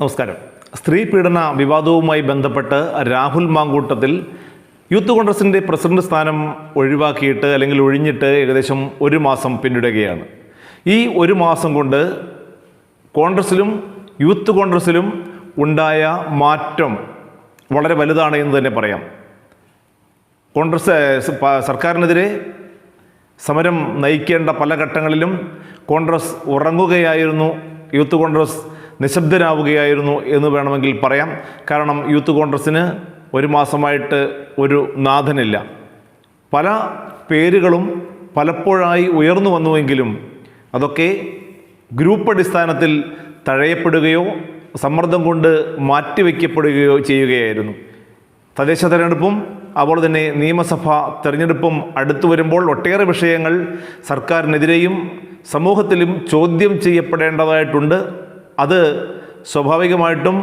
നമസ്കാരം. സ്ത്രീ പീഡന വിവാദവുമായി ബന്ധപ്പെട്ട് രാഹുൽ മാങ്കൂട്ടത്തിൽ യൂത്ത് കോൺഗ്രസിന്റെ പ്രസിഡന്റ് സ്ഥാനം ഒഴിവാക്കിയിട്ട് അല്ലെങ്കിൽ ഒഴിഞ്ഞിട്ട് ഏകദേശം ഒരു മാസം പിന്നിടുകയാണ്. ഈ ഒരു മാസം കൊണ്ട് കോൺഗ്രസിലും യൂത്ത് കോൺഗ്രസിലും ഉണ്ടായ മാറ്റം വളരെ വലുതാണ് എന്ന് തന്നെ പറയാം. കോൺഗ്രസ് സർക്കാരിനെതിരെ സമരം നയിക്കേണ്ട പല ഘട്ടങ്ങളിലും കോൺഗ്രസ് ഉറങ്ങുകയായിരുന്നു. യൂത്ത് കോൺഗ്രസ് നിശബ്ദരാവുകയായിരുന്നു എന്ന് വേണമെങ്കിൽ പറയാം. കാരണം യൂത്ത് കോൺഗ്രസ്സിന് ഒരു മാസമായിട്ട് ഒരു നാഥനില്ല. പല പേരുകളും പലപ്പോഴായി ഉയർന്നു വന്നുവെങ്കിലും അതൊക്കെ ഗ്രൂപ്പ് അടിസ്ഥാനത്തിൽ തഴയപ്പെടുകയോ സമ്മർദ്ദം കൊണ്ട് മാറ്റിവെക്കപ്പെടുകയോ ചെയ്യുകയായിരുന്നു. തദ്ദേശ തെരഞ്ഞെടുപ്പും അതുപോലെ തന്നെ നിയമസഭാ തെരഞ്ഞെടുപ്പും അടുത്തു വരുമ്പോൾ ഒട്ടേറെ വിഷയങ്ങൾ സർക്കാരിനെതിരെയും സമൂഹത്തിലും ചോദ്യം ചെയ്യപ്പെടേണ്ടതായിട്ടുണ്ട്. അത് സ്വാഭാവികമായിട്ടും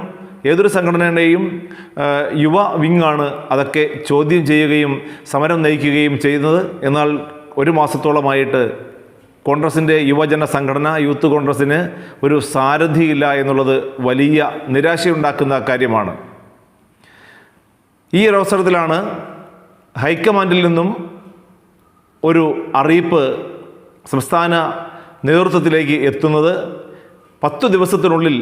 ഏതൊരു സംഘടനയുടെയും യുവ വിങ്ങാണ് അതൊക്കെ ചോദ്യം ചെയ്യുകയും സമരം നയിക്കുകയും ചെയ്യുന്നത്. എന്നാൽ ഒരു മാസത്തോളമായിട്ട് കോൺഗ്രസിന്റെ യുവജന സംഘടന യൂത്ത് കോൺഗ്രസ്സിന് ഒരു സാരഥിയില്ല എന്നുള്ളത് വലിയ നിരാശയുണ്ടാക്കുന്ന കാര്യമാണ്. ഈ ഒരവസരത്തിലാണ് ഹൈക്കമാൻഡിൽ നിന്നും ഒരു അറിയിപ്പ് സംസ്ഥാന നേതൃത്വത്തിലേക്ക് എത്തുന്നത്. പത്തു ദിവസത്തിനുള്ളിൽ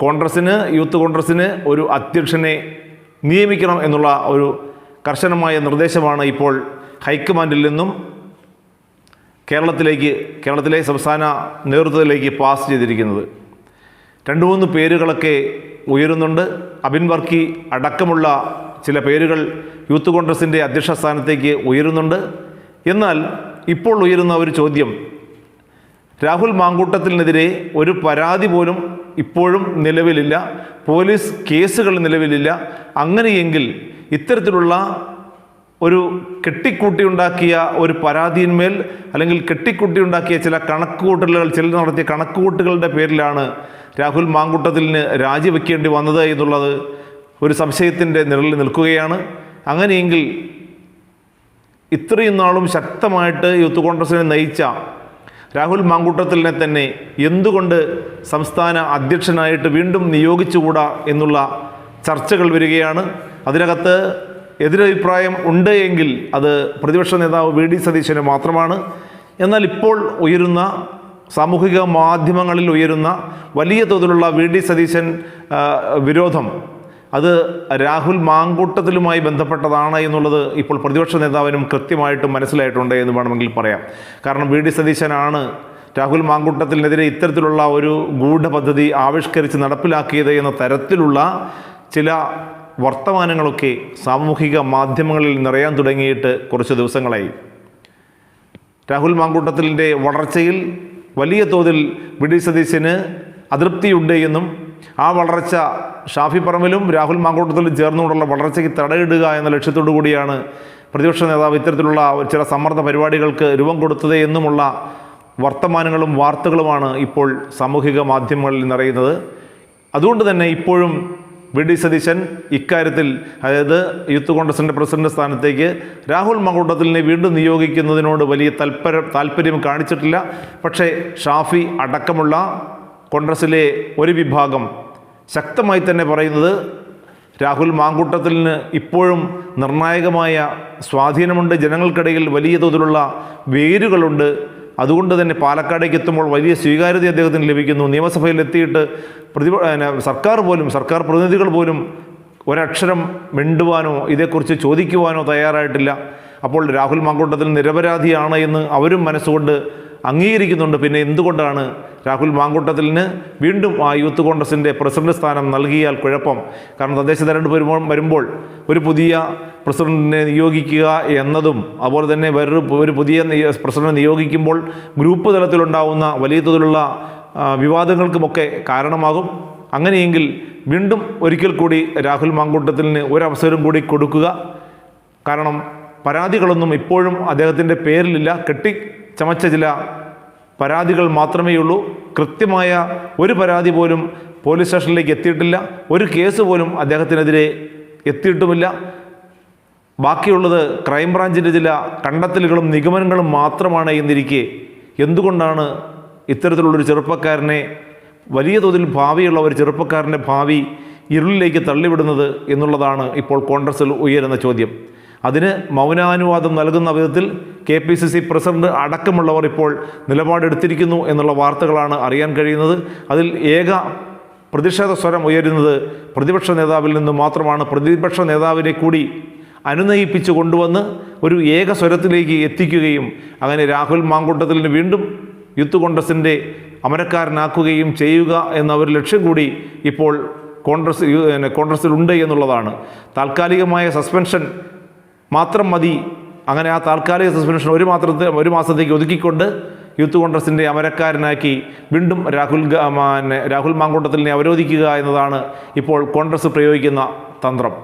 കോൺഗ്രസ്സിന് യൂത്ത് കോൺഗ്രസ്സിന് ഒരു അധ്യക്ഷനെ നിയമിക്കണം എന്നുള്ള ഒരു കർശനമായ നിർദ്ദേശമാണ് ഇപ്പോൾ ഹൈക്കമാൻഡിൽ നിന്നും കേരളത്തിലേക്ക് കേരളത്തിലെ സംസ്ഥാന നേതൃത്വത്തിലേക്ക് പാസ് ചെയ്തിരിക്കുന്നത്. രണ്ട് മൂന്ന് പേരുകളൊക്കെ ഉയരുന്നുണ്ട്. അബിൻ വർക്കി അടക്കമുള്ള ചില പേരുകൾ യൂത്ത് കോൺഗ്രസിന്റെ അധ്യക്ഷ സ്ഥാനത്തേക്ക് ഉയരുന്നുണ്ട്. എന്നാൽ ഇപ്പോൾ ഉയരുന്ന ഒരു ചോദ്യം രാഹുൽ മാങ്കൂട്ടത്തിനെതിരെ ഒരു പരാതി പോലും ഇപ്പോഴും നിലവിലില്ല. പോലീസ് കേസുകൾ നിലവിലില്ല. അങ്ങനെയെങ്കിൽ ഇത്തരത്തിലുള്ള ഒരു കെട്ടിക്കൂട്ടിയുണ്ടാക്കിയ ഒരു പരാതിയിന്മേൽ അല്ലെങ്കിൽ കെട്ടിക്കൂട്ടിയുണ്ടാക്കിയ ചില കണക്കുകൂട്ടലുകൾ ചിലർ നടത്തിയ കണക്കുകൂട്ടുകളുടെ പേരിലാണ് രാഹുൽ മാങ്കൂട്ടത്തിലിന് രാജിവെക്കേണ്ടി വന്നത് എന്നുള്ളത് ഒരു സംശയത്തിന്റെ നിഴലിൽ നിൽക്കുകയാണ്. അങ്ങനെയെങ്കിൽ ഇത്രയും നാളും ശക്തമായിട്ട് യൂത്ത് കോൺഗ്രസിനെ നയിച്ച രാഹുൽ മാങ്കൂട്ടത്തിലിനെ തന്നെ എന്തുകൊണ്ട് സംസ്ഥാന അധ്യക്ഷനായിട്ട് വീണ്ടും നിയോഗിച്ചുകൂടാ എന്നുള്ള ചർച്ചകൾ വരികയാണ്. അതിനകത്ത് എതിരഭിപ്രായം ഉണ്ട് എങ്കിൽ അത് പ്രതിപക്ഷ നേതാവ് വി ഡി സതീശന് മാത്രമാണ്. എന്നാൽ ഇപ്പോൾ ഉയരുന്ന സാമൂഹിക മാധ്യമങ്ങളിൽ ഉയരുന്ന വലിയ തോതിലുള്ള വി ഡി സതീശൻ വിരോധം അത് രാഹുൽ മാങ്കൂട്ടത്തിലുമായി ബന്ധപ്പെട്ടതാണ് എന്നുള്ളത് ഇപ്പോൾ പ്രതിപക്ഷ നേതാവിനും കൃത്യമായിട്ടും മനസ്സിലായിട്ടുണ്ട് എന്ന് വേണമെങ്കിൽ പറയാം. കാരണം വി ഡി സതീശനാണ് രാഹുൽ മാങ്കൂട്ടത്തിനെതിരെ ഇത്തരത്തിലുള്ള ഒരു ഗൂഢപദ്ധതി ആവിഷ്കരിച്ച് നടപ്പിലാക്കിയത് എന്ന തരത്തിലുള്ള ചില വർത്തമാനങ്ങളൊക്കെ സാമൂഹിക മാധ്യമങ്ങളിൽ നിറയാൻ തുടങ്ങിയിട്ട് കുറച്ച് ദിവസങ്ങളായി. രാഹുൽ മാങ്കൂട്ടത്തിലിന്റെ വളർച്ചയിൽ വലിയ തോതിൽ വി ഡി സതീശന് അതൃപ്തിയുണ്ട് എന്നും ആ വളർച്ച ഷാഫി പറമ്പിലും രാഹുൽ മാങ്കൂട്ടത്തിലും ചേർന്നുകൊണ്ടുള്ള വളർച്ചയ്ക്ക് തടയിടുക എന്ന ലക്ഷ്യത്തോടു കൂടിയാണ് പ്രതിപക്ഷ നേതാവ് ഇത്തരത്തിലുള്ള ചില സമ്മർദ്ദ പരിപാടികൾക്ക് രൂപം കൊടുത്തത് എന്നുമുള്ള വർത്തമാനങ്ങളും വാർത്തകളുമാണ് ഇപ്പോൾ സാമൂഹിക മാധ്യമങ്ങളിൽ നിറയുന്നത് അതുകൊണ്ട് തന്നെ ഇപ്പോഴും വി ഡി സതീശൻ ഇക്കാര്യത്തിൽ അതായത് യൂത്ത് കോൺഗ്രസിന്റെ പ്രസിഡന്റ് സ്ഥാനത്തേക്ക് രാഹുൽ മങ്കൂട്ടത്തിലിനെ വീണ്ടും നിയോഗിക്കുന്നതിനോട് വലിയ താല്പര്യം താല്പര്യം കാണിച്ചിട്ടില്ല. പക്ഷേ ഷാഫി അടക്കമുള്ള കോൺഗ്രസിലെ ഒരു വിഭാഗം ശക്തമായി തന്നെ പറയുന്നത് രാഹുൽ മാങ്കൂട്ടത്തിന് ഇപ്പോഴും നിർണായകമായ സ്വാധീനമുണ്ട്. ജനങ്ങൾക്കിടയിൽ വലിയ തോതിലുള്ള വേരുകളുണ്ട്. അതുകൊണ്ട് തന്നെ പാലക്കാടേക്ക് എത്തുമ്പോൾ വലിയ സ്വീകാര്യത അദ്ദേഹത്തിന് ലഭിക്കുന്നു. നിയമസഭയിൽ എത്തിയിട്ട് പ്രതി സർക്കാർ പോലും സർക്കാർ പ്രതിനിധികൾ പോലും ഒരക്ഷരം മിണ്ടുവാനോ ഇതേക്കുറിച്ച് ചോദിക്കുവാനോ തയ്യാറായിട്ടില്ല. അപ്പോൾ രാഹുൽ മാങ്കൂട്ടത്തിൽ നിരപരാധിയാണ് എന്ന് അവരും മനസ്സുകൊണ്ട് അംഗീകരിക്കുന്നുണ്ട്. പിന്നെ എന്തുകൊണ്ടാണ് രാഹുൽ മാങ്കൂട്ടത്തിലിന് വീണ്ടും ആ യൂത്ത് കോൺഗ്രസിന്റെ പ്രസിഡന്റ് സ്ഥാനം നൽകിയാൽ കുഴപ്പം? കാരണം തദ്ദേശ തെരഞ്ഞെടുപ്പ് വരുമ്പോൾ വരുമ്പോൾ ഒരു പുതിയ പ്രസിഡന്റിനെ നിയോഗിക്കുക എന്നതും അതുപോലെ തന്നെ വേറൊരു ഒരു പുതിയ പ്രസിഡന്റ് നിയോഗിക്കുമ്പോൾ ഗ്രൂപ്പ് തലത്തിലുണ്ടാവുന്ന വലിയ തോതിലുള്ള വിവാദങ്ങൾക്കുമൊക്കെ കാരണമാകും. അങ്ങനെയെങ്കിൽ വീണ്ടും ഒരിക്കൽ കൂടി രാഹുൽ മാങ്കൂട്ടത്തിന് ഒരവസരം കൂടി കൊടുക്കുക. കാരണം പരാതികളൊന്നും ഇപ്പോഴും അദ്ദേഹത്തിന്റെ പേരിലില്ല. കെട്ടി ചമച്ച ചില പരാതികൾ മാത്രമേ ഉള്ളൂ. കൃത്യമായ ഒരു പരാതി പോലും പോലീസ് സ്റ്റേഷനിലേക്ക് എത്തിയിട്ടില്ല. ഒരു കേസ് പോലും അദ്ദേഹത്തിനെതിരെ എത്തിയിട്ടുമില്ല. ബാക്കിയുള്ളത് ക്രൈംബ്രാഞ്ചിന്റെ ചില കണ്ടെത്തലുകളും നിഗമനങ്ങളും മാത്രമാണ് എന്നിരിക്കെ. എന്തുകൊണ്ടാണ് ഇത്തരത്തിലുള്ളൊരു ചെറുപ്പക്കാരനെ വലിയ തോതിൽ ഭാവിയുള്ള ഒരു ചെറുപ്പക്കാരന്റെ ഭാവി ഇരുളിലേക്ക് തള്ളിവിടുന്നത് എന്നുള്ളതാണ് ഇപ്പോൾ കോൺഗ്രസിൽ ഉയരുന്ന ചോദ്യം. അതിന് മൗനാനുവാദം നൽകുന്ന വിധത്തിൽ K P C C president അടക്കമുള്ളവർ ഇപ്പോൾ നിലപാടെടുത്തിരിക്കുന്നു എന്നുള്ള വാർത്തകളാണ് അറിയാൻ കഴിയുന്നത്. അതിൽ ഏക പ്രതിഷേധ സ്വരം ഉയരുന്നത് പ്രതിപക്ഷ നേതാവിൽ നിന്ന് മാത്രമാണ്. പ്രതിപക്ഷ നേതാവിനെ കൂടി അനുനയിപ്പിച്ചു കൊണ്ടുവന്ന് ഒരു ഏക സ്വരത്തിലേക്ക് എത്തിക്കുകയും അങ്ങനെ രാഹുൽ മാങ്കൂട്ടത്തിന് വീണ്ടും യൂത്ത് കോൺഗ്രസിന്റെ അമരക്കാരനാക്കുകയും ചെയ്യുക എന്ന ഒരു ലക്ഷ്യം കൂടി ഇപ്പോൾ കോൺഗ്രസ് കോൺഗ്രസിലുണ്ട് എന്നുള്ളതാണ്. താൽക്കാലികമായ സസ്പെൻഷൻ മാത്രം മതി അങ്ങനെ ആ താൽക്കാലിക സസ്പെൻഷൻ ഒരു മാത്രത്തെ ഒരു മാസത്തേക്ക് ഒതുക്കിക്കൊണ്ട് യൂത്ത് കോൺഗ്രസിന്റെ അമരക്കാരനാക്കി വീണ്ടും രാഹുൽ രാഹുൽ മാങ്കൂട്ടത്തിലിനെ അവരോധിക്കുക എന്നതാണ് ഇപ്പോൾ കോൺഗ്രസ് പ്രയോഗിക്കുന്ന തന്ത്രം.